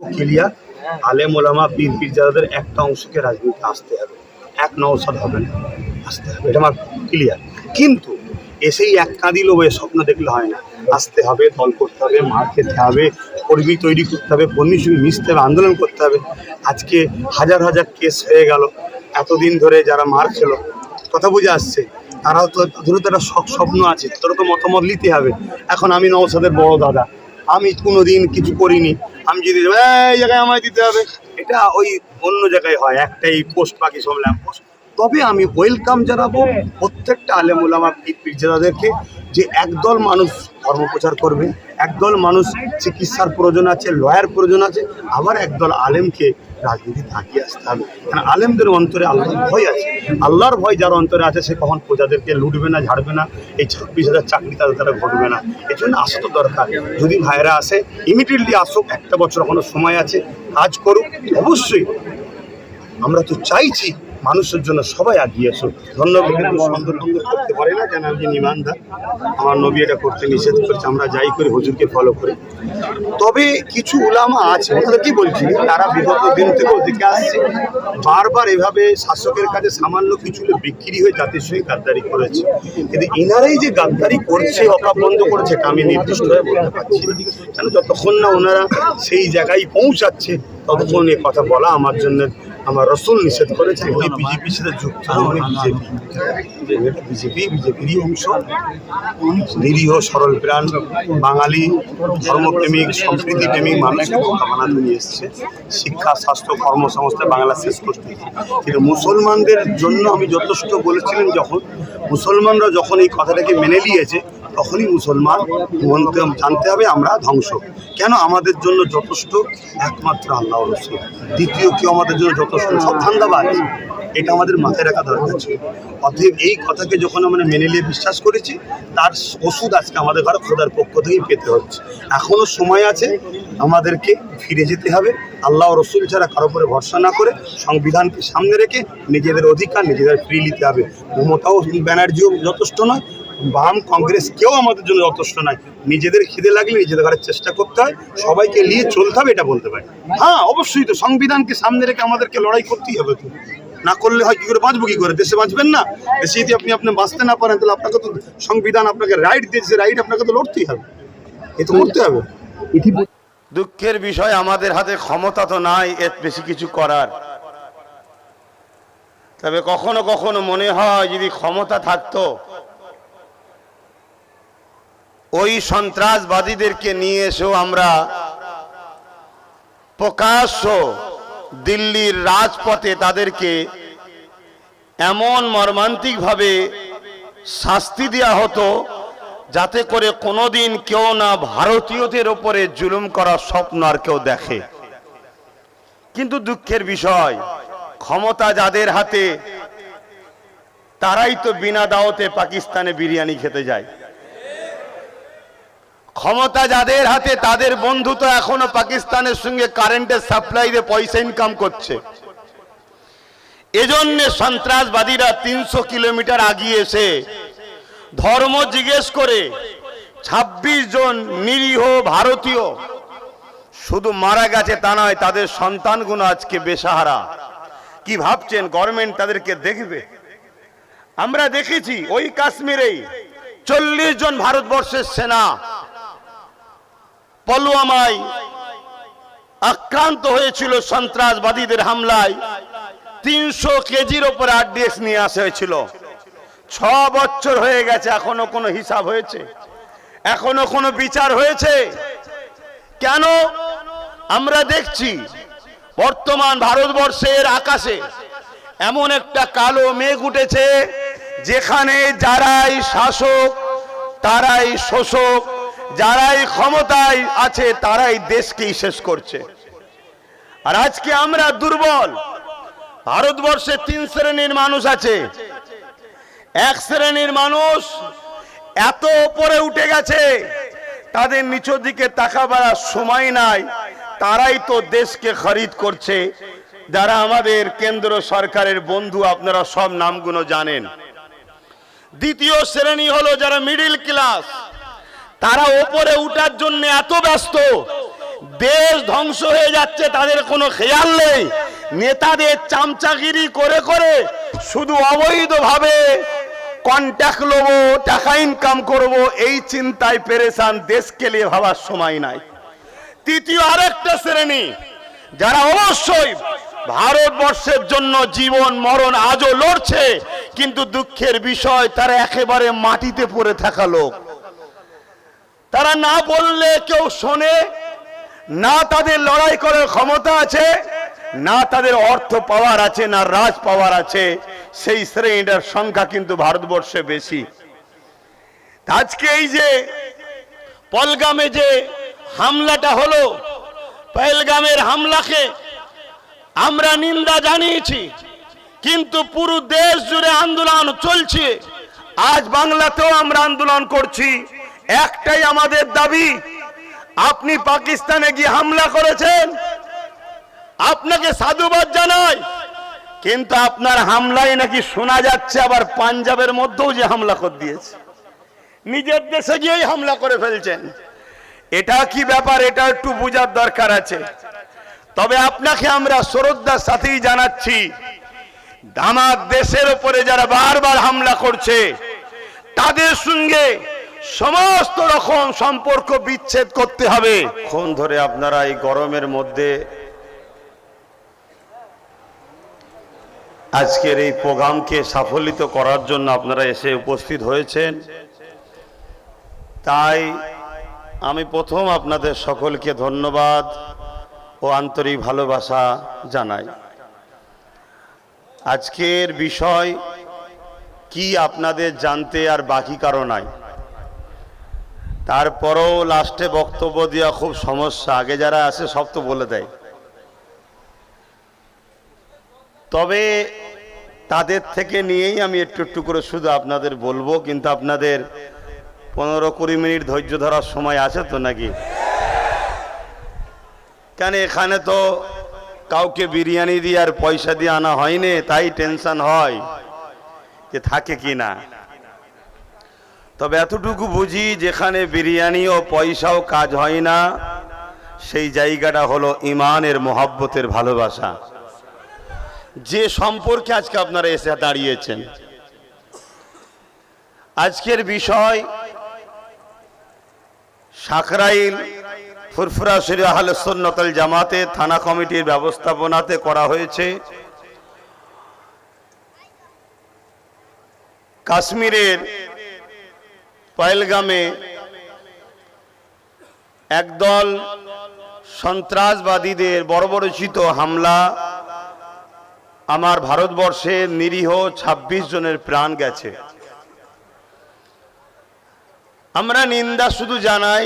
Clear আলেম ওলামা পীর পীরজাদাদের একটা অংশকে রাজনীতি আসতে হবে। এক নৌসাদ হবে না, আসতে হবে। এটা আমার ক্লিয়ার কিন্তু এসেই এক কাঁদি লোবে স্বপ্ন দেখলে হয় না। আসতে হবে, দল করতে হবে, মার খেতে হবে, কর্মী তৈরি করতে হবে কর্মীর সঙ্গে মিশতে হবে, আন্দোলন করতে হবে। আজকে হাজার হাজার কেস হয়ে গেল। এতদিন ধরে যারা মার খেলো, কথা বুঝে আসছে। তারাও তো তাদেরও তো একটা শখ স্বপ্ন আছে। তাদেরও তো মতামত নিতে হবে। এখন আমি নওসাদের বড় দাদা। আমি কোনোদিন কিছু করিনি। আমি যদি এই জায়গায় আমায় দিতে হবে। এটা ওই অন্য জায়গায় হয়, একটাই পোস্ট পাখি সব ল্যাম্প পোস্ট তবে আমি ওয়েলকাম জানাব প্রত্যেকটা আলেমুলামা পীর পীরজাদাদেরকে যে একদল মানুষ ধর্ম প্রচার করবে, একদল মানুষ চিকিৎসার প্রয়োজন আছে, লয়ার প্রয়োজন আছে, আবার একদল আলেমকে রাজনীতি থাকিয়ে আসতে হবে। কারণ আলেমদের অন্তরে আল্লাহর ভয় আছে। আল্লাহর ভয় যার অন্তরে আছে, সে কখন প্রজাদেরকে লুটবে না, ঝাড়বে না, এই ছাব্বিশ হাজার চাকরি তাদের দ্বারা ঘটবে না। এই জন্য আসা তো দরকার। যদি ভাইরা আসে ইমিডিয়েটলি আসুক, একটা বছর এখনও সময় আছে, কাজ করুক, অবশ্যই। আমরা তো চাইছি মানুষের জন্য সবাই আগিয়ে আসুক। ধন্যবাদ। কিন্তু করতে পারে না, কেন আমি ইমানদার? আমার নবী এটা করতে নিষেধ করছে, আমরা যাই করি, হুজুরকে ফলো করি। তবে কিছু উলামা আছে কি বলছি, তারা বিগত দিন থেকেও দেখে আসছে। বারবার এভাবে শাসকের কাছে সামান্য কিছু বিক্রি হয়ে জাতির সঙ্গে গাদ্দারি করেছে। কিন্তু ইনারাই যে গাদ্দারি করছে অকাপ বন্ধ করেছে, এটা আমি নির্দিষ্ট হয়ে বলতে পারছি কেন যতক্ষণ না ওনারা সেই জায়গায় পৌঁছাচ্ছে, ততক্ষণ এ কথা বলা আমার জন্য আমার রসুল নিষেধ করেছে উনি বিজেপির সাথে যুক্ত উনি বিজেপি। বিজেপি বিজেপিরই অংশ। নিরীহ সরল প্রাণ বাঙালি ধর্মপ্রেমিক সম্প্রীতি প্রেমিক মানুষকে বানাতে নিয়ে এসছে। শিক্ষা স্বাস্থ্য কর্মসংস্থান বাংলা শেষ করতে কিন্তু মুসলমানদের জন্য আমি যথেষ্ট বলেছিলেন যখন মুসলমানরা যখন এই কথাটাকে মেনে নিয়েছে তখনই মুসলমান জানতে হবে, আমরা ধ্বংস। কেন আমাদের জন্য যথেষ্ট? একমাত্র আল্লাহ রসুল। দ্বিতীয় কেউ আমাদের জন্য যথেষ্ট। সব ধান্দাবাজ। এটা আমাদের মাথায় রাখা দরকার ছিল। অতএব এই কথাকে যখন আমরা মেনে নিয়ে বিশ্বাস করেছি, তার ওষুধ আজকে আমাদের ঘরে খোদার পক্ষ থেকেই পেতে হচ্ছে। এখনও সময় আছে, আমাদেরকে ফিরে যেতে হবে। আল্লাহ রসুল ছাড়া কারও উপরে ভরসা না করে সংবিধানকে সামনে রেখে নিজেদের অধিকার, নিজেদের ফ্রি নিতে হবে। মমতাও ব্যানার্জিও যথেষ্ট নয় বাম কংগ্রেস কেউ আমাদের জন্য যথেষ্ট নয়। নিজেদের খিদে লাগলে নিজেদের ঘরের চেষ্টা করতে হয়, সবাইকে নিয়ে চলতে হবে, এটা বলতে পারি। হ্যাঁ অবশ্যই তো, সংবিধানকে সামনে রেখে আমাদেরকে লড়াই করতেই হবে তো। না করলে হয় কি করে, বাঁচবো কি করে? দেশে বাঁচবেন না? দেশে যদি আপনি আপনি বাঁচতে না পারেন, তাহলে আপনাকে তো সংবিধান, আপনাকে রাইট দিয়েছে রাইট আপনাকে তো লড়তেই হবে। এ তো করতে হবে। দুঃখের বিষয়, আমাদের হাতে ক্ষমতা তো নাই, এর বেশি কিছু করার। তবে কখনো কখনো মনে হয়, যদি ক্ষমতা থাকতো ওই সন্ত্রাসবাদীদেরকে নিয়ে এসেও আমরা প্রকাশ্য দিল্লির রাজপথে তাদেরকে এমন মর্মান্তিকভাবে শাস্তি দেওয়া হতো যাতে করে কোনোদিন কেউ না ভারতীয়দের ওপরে জুলুম করার স্বপ্ন আর কেউ দেখে। কিন্তু দুঃখের বিষয়, ক্ষমতা যাদের হাতে, তারাই তো বিনা দাওতে পাকিস্তানে বিরিয়ানি খেতে যায়। ক্ষমতা যাদের হাতে, তাদের বন্ধু তো এখনও পাকিস্তানের সঙ্গে কারেন্টের সাপ্লাই দিয়ে পয়সা ইনকাম করছে। এজন্য সন্ত্রাসবাদীরা তিনশো কিলোমিটার আগিয়ে এসে ধর্ম জিজ্ঞেস করে ২৬ জন নিরীহ ভারতীয় শুধু মারা গেছে তা নয়, তাদের সন্তানগুলো আজকে বেসাহারা। কি ভাবছেন? গভর্নমেন্ট তাদেরকে দেখবে? আমরা দেখেছি ওই কাশ্মীরেই চল্লিশ জন ভারতবর্ষের সেনা পলুয়ামায় আক্রান্ত হয়েছিল সন্ত্রাসবাদীদের হামলায়। তিনশো কেজির ওপরে আরডিএক্স নিয়ে আসা হয়েছিল। ছ বছর হয়ে গেছে, এখনও কোনো হিসাব হয়েছে? এখনও কোনো বিচার হয়েছে? কেন? আমরা দেখছি, বর্তমান ভারতবর্ষের আকাশে এমন একটা কালো মেঘ উঠেছে, যেখানে যারাই শাসক, তারাই শোষক যারাই ক্ষমতায় আছে, তারাই দেশকেই শেষ করছে। আর আজকে আমরা দুর্বল। ভারতবর্ষে তিন শ্রেণির মানুষ আছে। এক শ্রেণির মানুষ এত উপরে উঠে গেছে, তাদের নিচের দিকে তাকাবার সময় নাই। তারাই তো দেশকে খরিদ করছে। যারা আমাদের কেন্দ্র সরকারের বন্ধু, আপনারা সব নামগুলো জানেন। দ্বিতীয় শ্রেণি হলো যারা মিডিল ক্লাস তারা ওপরে উঠার জন্য এত ব্যস্ত। দেশ ধ্বংস হয়ে যাচ্ছে, তাদের কোনো খেয়াল নেই। নেতাদের চামচাগিরি করে করে শুধু অবৈধভাবে কন্ট্যাক্ট লবো, টাকা ইনকাম করব, এই চিন্তায় পেরেছান দেশকে নিয়ে ভাবার সময় নাই। তৃতীয় আরেকটা শ্রেণি, যারা অবশ্যই ভারতবর্ষের জন্য জীবন, মরণ আজও লড়ছে, কিন্তু দুঃখের বিষয়, তারা একেবারে মাটিতে পড়ে থাকা লোক। তারা না বললে কেউ শোনে, না তাদের লড়াই করার ক্ষমতা আছে, না তাদের অর্থ পাওয়ার আছে, না রাজ পাওয়ার আছে, সেই শ্রেণীটার সংখ্যা কিন্তু ভারতবর্ষে বেশি। আজকে এই যে পলগামে যে হামলাটা হলো পহেলগামের হামলাকে আমরা নিন্দা জানিয়েছি, কিন্তু পুরো দেশ জুড়ে আন্দোলন চলছে। আজ বাংলাতেও আমরা আন্দোলন করছি। একটাই আমাদের দাবি, আপনি পাকিস্তানে গিয়ে হামলা করেছেন। আপনাকে সাধুবাদ জানাই, কিন্তু আপনার হামলায় নাকি শোনা যাচ্ছে আবার পাঞ্জাবের মধ্যেও যে হামলা করে দিয়েছে। নিজের দেশে গিয়েই হামলা করে ফেলছেন। এটা কি ব্যাপার? এটা একটু বোঝার দরকার আছে। তবে আপনাকে আমরা শ্রদ্ধার সাথেই জানাচ্ছি আমার দেশের উপরে যারা বারবার হামলা করছে, তাদের সঙ্গে সমস্ত রকম সম্পর্ক বিচ্ছেদ করতে হবে। কোন ধরে আপনারা এই গরমের মধ্যে আজকের এই প্রোগ্রামকে সাফল্যিত করার জন্য আপনারা এসে উপস্থিত হয়েছেন। তাই আমি প্রথম আপনাদের সকলকে ধন্যবাদ ও আন্তরিক ভালোবাসা জানাই। আজকের বিষয় কি আপনাদের জানতে আর বাকি কারও নাই। তারপরেও লাস্টে বক্তব্য দেওয়া খুব সমস্যা। আগে যারা আছে সব তো বলে দেয়। তবে তাদের থেকে নিয়েই আমি একটু একটু করে শুধু আপনাদের বলব, কিন্তু আপনাদের পনেরো কুড়ি মিনিট ধৈর্য ধরার সময় আছে তো নাকি? কেন এখানে তো কাউকে বিরিয়ানি দিয়ে আর পয়সা দিয়ে আনা হয়নি, তাই টেনশন হয় যে থাকে কি না। তবে এতটুকু বুঝি যেখানে বিরিয়ানি ও পয়সাও কাজ হয় না, সেই জায়গাটা হলো ইমানের মোহাব্বতের ভালোবাসা। যে সম্পর্কে আজকে আপনারা এসে দাঁড়িয়েছেন। আজকের বিষয় সাকরাইল ফুরফুরা শরী আহলে সুন্নতল জামাতে থানা কমিটির ব্যবস্থাপনাতে করা হয়েছে। কাশ্মীরের পয়েলগামে একদল সন্ত্রাসবাদীদের বর্বরচিত হামলা। আমার ভারতবর্ষে নিরীহ ২৬ জনের প্রাণ গেছে। আমরা নিন্দা শুধু জানাই